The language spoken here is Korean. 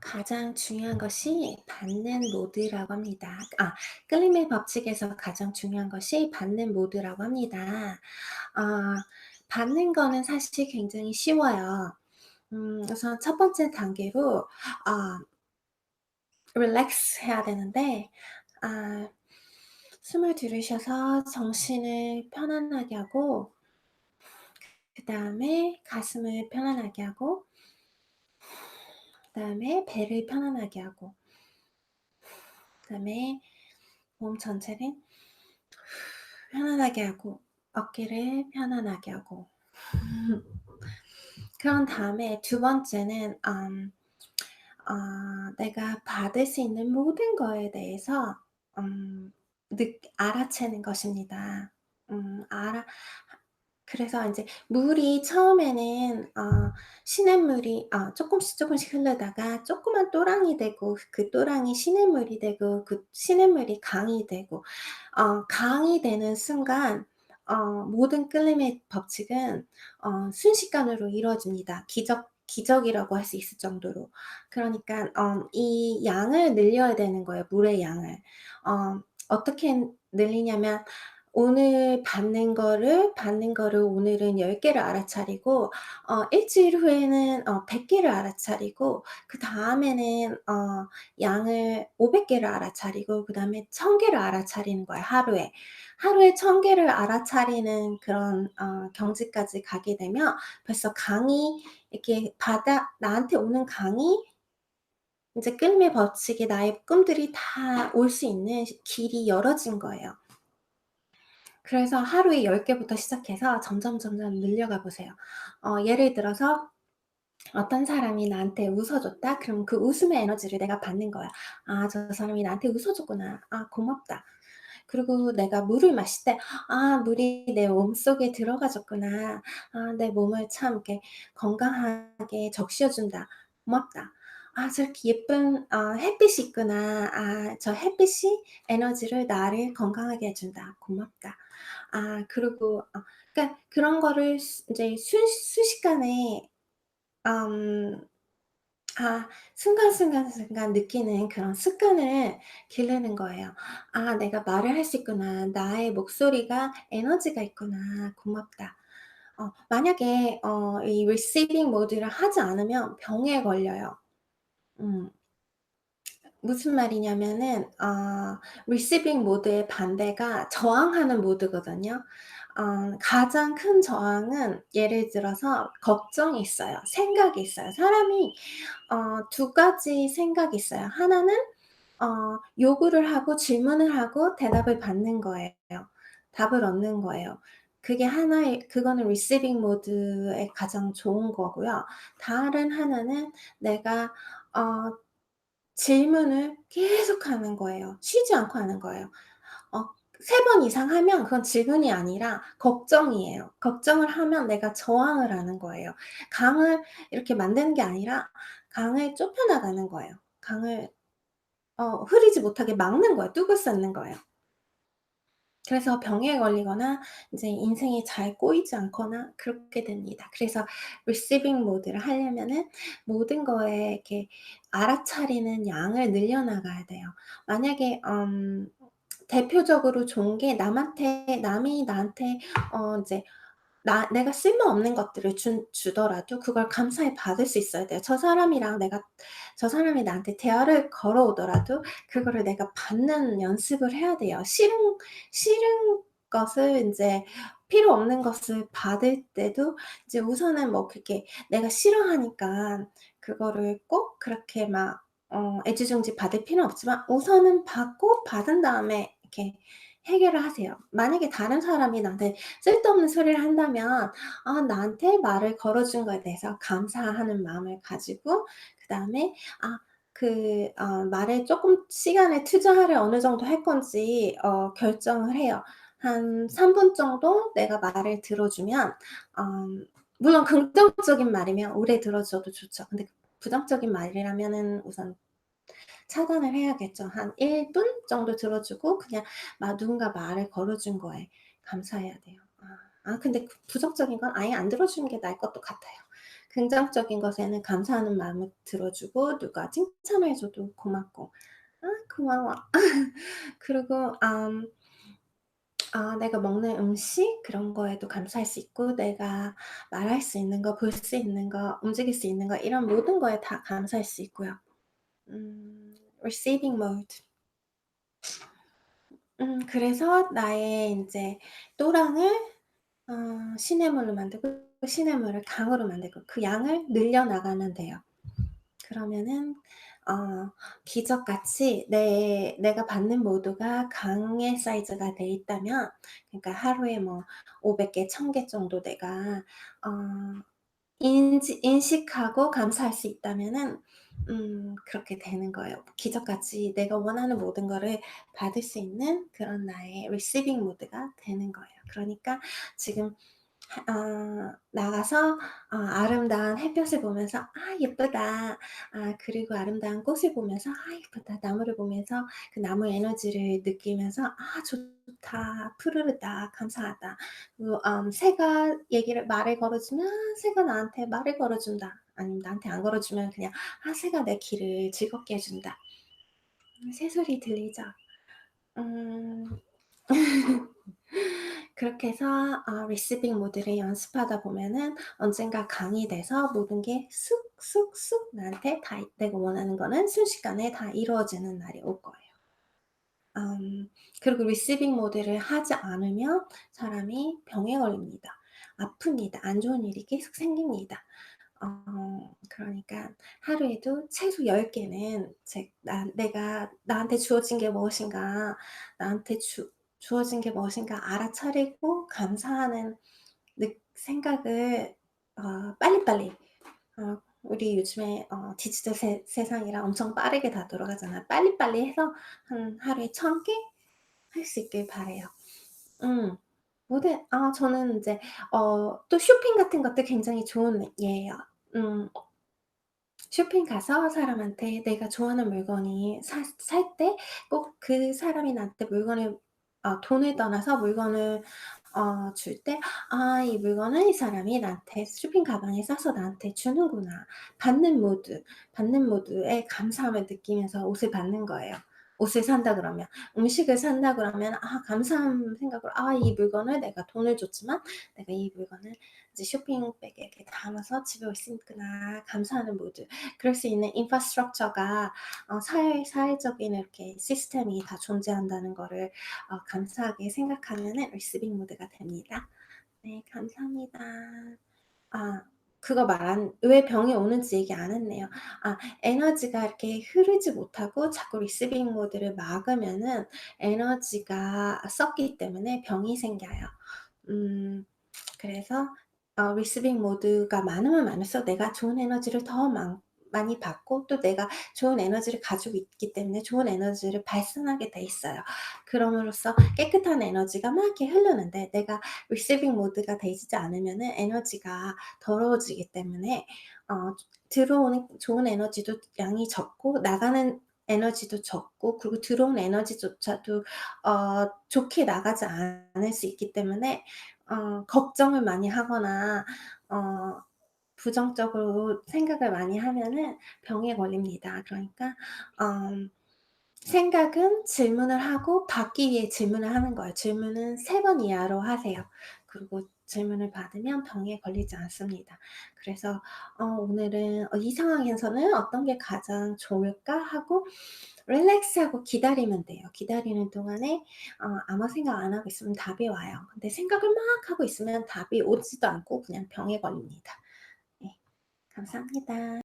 가장 중요한 것이 받는 모드라고 합니다. 아 끌림의 법칙에서 가장 중요한 것이 받는 모드라고 합니다. 아 받는 거는 사실 굉장히 쉬워요. 음 우선 첫 번째 단계로 아 릴렉스 해야 되는데 아 숨을 들이셔서 정신을 편안하게 하고 그 다음에 가슴을 편안하게 하고 그다음에 배를 편안하게 하고 그다음에 몸 전체를 편안하게 하고 어깨를 편안하게 하고 그런 다음에 두 번째는 음 어 내가 받을 수 있는 모든 거에 대해서 음느 알아채는 것입니다. 음 알아 그래서 인제 물이 처음에는 어 시냇물이 어 쪼끔씩 쪼끔씩 흐르다가 조그만 또랑이 되고 그 또랑이 시냇물이 되고 그 시냇물이 강이 되고 어 강이 되는 순간 어 모든 끌림의 법칙은 어 순식간으로 이루어집니다. 기적 기적이라고 할 수 있을 정도로. 그러니깐 어 이 양을 늘려야 되는 거예요, 물의 양을. 어 어떻게 늘리냐면 오늘 받는 거를 받는 거를 오늘은 10 개를 알아차리고 어1 주일 후에는 어 100 개를 알아차리고 그다음에는 어 양을 500 개를 알아차리고 그다음에 1000 개를 알아차리는 거예요, 하루에. 하루에 1000 개를 알아차리는 그런 어 경지까지 가게 되면 벌써 강이 이렇게 바다 나한테 오는 강이 인제 끌림의 법칙에 나의 꿈들이 다 올 수 있는 시 길이 열어진 거예요. 그래서 하루에 10 개부터 시작해서 점점 점점 늘려가 보세요. 어 예를 들어서 어떤 사람이 나한테 웃어 줬다? 그럼 그 웃음의 에너지를 내가 받는 거야. '아 저 사람이 나한테 웃어 줬구나. 아 고맙다.' 그리고 내가 물을 마실 때 '아 물이 내 몸속에 들어가 줬구나. 아 내 몸을 참 이렇게 건강하게 적셔 준다. 고맙다. 아 저렇게 예쁜 어 햇빛이 있구나. 아 저 햇빛이 에너지를 나를 건강하게 해 준다. 고맙다.' 아 그리고 어 그러니까 그런 거를 수 인제 순 순식간에 음 아 순간순간 순간 느끼는 그런 습관을 기르는 거예요. '아 내가 말을 할 수 있구나. 나의 목소리가 에너지가 있구나. 고맙다.' 어 만약에 어이 리시빙 모드를 하지 않으면 병에 걸려요. 음. 무슨 말이냐면은 어 리시빙 모드의 반대가 저항하는 모드거든요. 어 가장 큰 저항은 예를 들어서 걱정이 있어요. 생각이 있어요. 사람이 어 2 가지 생각이 있어요. 하나는 어 요구를 하고 질문을 하고 대답을 받는 거예요. 답을 얻는 거예요. 그게 하나의 그거는 리시빙 모드의 가장 좋은 거고요. 다른 하나는 내가 어 질문을 계속 하는 거예요. 쉬지 않고 하는 거예요. 어3번 이상 하면 그건 질문이 아니라 걱정이에요. 걱정을 하면 내가 저항을 하는 거예요. 강을 이렇게 만드는 게 아니라 강을 좁혀 나가는 거예요. 강을 어 흐르지 못하게 막는 거예요. 뚝을 쌓는 거예요. 그래서 병에 걸리거나 이제 인생이 잘 꼬이지 않거나 그렇게 됩니다. 그래서 리시빙 모드를 하려면은 모든 거에 이렇게 알아차리는 양을 늘려 나가야 돼요. 만약에 음 대표적으로 좋은 게 남한테 남이 나한테 어 인제 나 내가 쓸모없는 것들을 준 주더라도 그걸 감사히 받을 수 있어야 돼요. 저 사람이랑 내가 저 사람이 나한테 대화를 걸어오더라도 그거를 내가 받는 연습을 해야 돼요. 싫은 싫은 것을 인제 필요 없는 것을 받을 때도 이제 우선은 뭐 그렇게 내가 싫어하니까 그거를 꼭 그렇게 막 어 애지중지 받을 필요는 없지만 우선은 받고 받은 다음에 이렇게 해결을 하세요. 만약에 다른 사람이 나한테 쓸데없는 소리를 한다면 아 나한테 말을 걸어 준 거에 대해서 감사하는 마음을 가지고 그다음에 아 그 어 말에 쪼끔 시간을 투자를 어느 정도 할 건지 어 결정을 해요. 한 3 분 정도 내가 말을 들어 주면 어 물론 긍정적인 말이면 오래 들어 줘도 좋죠. 근데 부정적인 말이라면은 우선 차단을 해야겠죠. 한 1분 정도 들어 주고 그냥 막 누군가 말을 걸어 준 거에 감사해야 돼요. 아아 근데 그 부정적인 건 아예 안 들어 주는 게 나을 것도 같아요. 긍정적인 것에는 감사하는 마음을 들어주고 누가 칭찬을 해 줘도 고맙고 "아 고마워." 그리고 음 아 내가 먹는 음식 그런 거에도 감사할 수 있고 내가 말할 수 있는 거, 볼 수 있는 거, 움직일 수 있는 거 이런 모든 거에 다 감사할 수 있고요. 음 receiving mode. 음 그래서 나의 인제 또랑을 어 시냇물로 만들고 시냇물을 강으로 만들고 그 양을 늘려 나가면 돼요. 그러면은 어 기적같이 내 내가 받는 모두가 강의 사이즈가 돼 있다면 그러니까 하루에 뭐 500 개, 1000개 정도 내가 어 인지 인식하고 감사할 수 있다면은 음 그렇게 되는 거예요. 기적같이 내가 원하는 모든 거를 받을 수 있는 그런 나의 리시빙 모드가 되는 거예요. 그러니까 지금 하어 나가서 어 아름다운 햇볕을 보면서 '아 예쁘다.' 아 그리고 아름다운 꽃을 보면서 '아 예쁘다.' 나무를 보면서 그 나무의 에너지를 느끼면서 '아 좋다. 푸르르다. 감사하다.' 그리고 음 새가 얘기를 말을 걸어주면 새가 나한테 말을 걸어준다. 아니면 나한테 안 걸어주면 그냥 '아 새가 내 길을 즐겁게 해 준다.' 음 새소리 들리죠? 음. 그렇게 해서 어 리시빙 모드를 연습하다 보면은 언젠가 강이 돼서 모든 게 쑥쑥쑥 나한테 다 내가 원하는 거는 순식간에 다 이루어지는 날이 올 거예요. 음 그리고 리시빙 모드를 하지 않으면 사람이 병에 걸립니다. 아픕니다. 안 좋은 일이 계속 생깁니다. 어 그러니까 하루에도 최소 10 개는 제 나 내가 나한테 주어진 게 무엇인가, 나한테 주 주어진 게 무엇인가 알아차리고 감사하는 느 생각을 어 빨리빨리 어 우리 요즘에 어 디지털 세 세상이라 엄청 빠르게 다 돌아가잖아요. 빨리빨리 해서 한 하루에 1000개 할 수 있길 바라요. 음. 모든 아 저는 인제 어 또 쇼핑 같은 것도 굉장히 좋은 예예요. 음 쇼핑 가서 사람한테 내가 좋아하는 물건이 사 살 때 꼭 그 사람이 나한테 물건을 아 돈을 떠나서 물건을 어 줄 때 '아 이 물건을 이 사람이 나한테 쇼핑 가방에 싸서 나한테 주는구나.' 받는 모드, 받는 모드에 감사함을 느끼면서 옷을 받는 거예요. 옷을 산다 그러면. 음식을 산다 그러면 아 감사한 생각으로 '아 이 물건을 내가 돈을 줬지만 내가 이 물건을 이제 쇼핑백에 이렇게 담아서 집에 올 수 있구나.' 감사하는 모드. 그럴 수 있는 인프라스트럭처가 어 사회 사회적인 이렇게 시스템이 다 존재한다는 거를 어 감사하게 생각하면은 리시빙 모드가 됩니다. 네 감사합니다. 아 그거 말안왜 병이 오는지 얘기 안 했네요. 아 에너지가 이렇게 흐르지 못하고 자꾸 리시빙 모드를 막으면은 에너지가 썩기 때문에 병이 생겨요. 음 그래서 어 리시빙 모드가 많으면 많을수록 내가 좋은 에너지를 더 많 많이 받고 또 내가 좋은 에너지를 가지고 있기 때문에 좋은 에너지를 발산하게 돼 있어요. 그럼으로써 깨끗한 에너지가 막 이렇게 흐르는데 내가 리시빙 모드가 되지 않으면은 에너지가 더러워지기 때문에 어 들어오는 좋은 에너지도 양이 적고 나가는 에너지도 적고 그리고 들어온 에너지조차도 어 좋게 나가지 않을 수 있기 때문에 어 걱정을 많이 하거나 어 부정적으로 생각을 많이 하면은 병에 걸립니다. 그러니까 음 생각은 질문을 하고 받기 위해 질문을 하는 거예요. 질문은 3 번 이하로 하세요. 그리고 질문을 받으면 병에 걸리지 않습니다. 그래서 어 오늘은 어 '이 상황에서는 어떤 게 가장 좋을까?' 하고 릴렉스하고 기다리면 돼요. 기다리는 동안에 어 아무 생각 안 하고 있으면 답이 와요. 근데 생각을 막 하고 있으면 답이 오지도 않고 그냥 병에 걸립니다. 네. 감사합니다.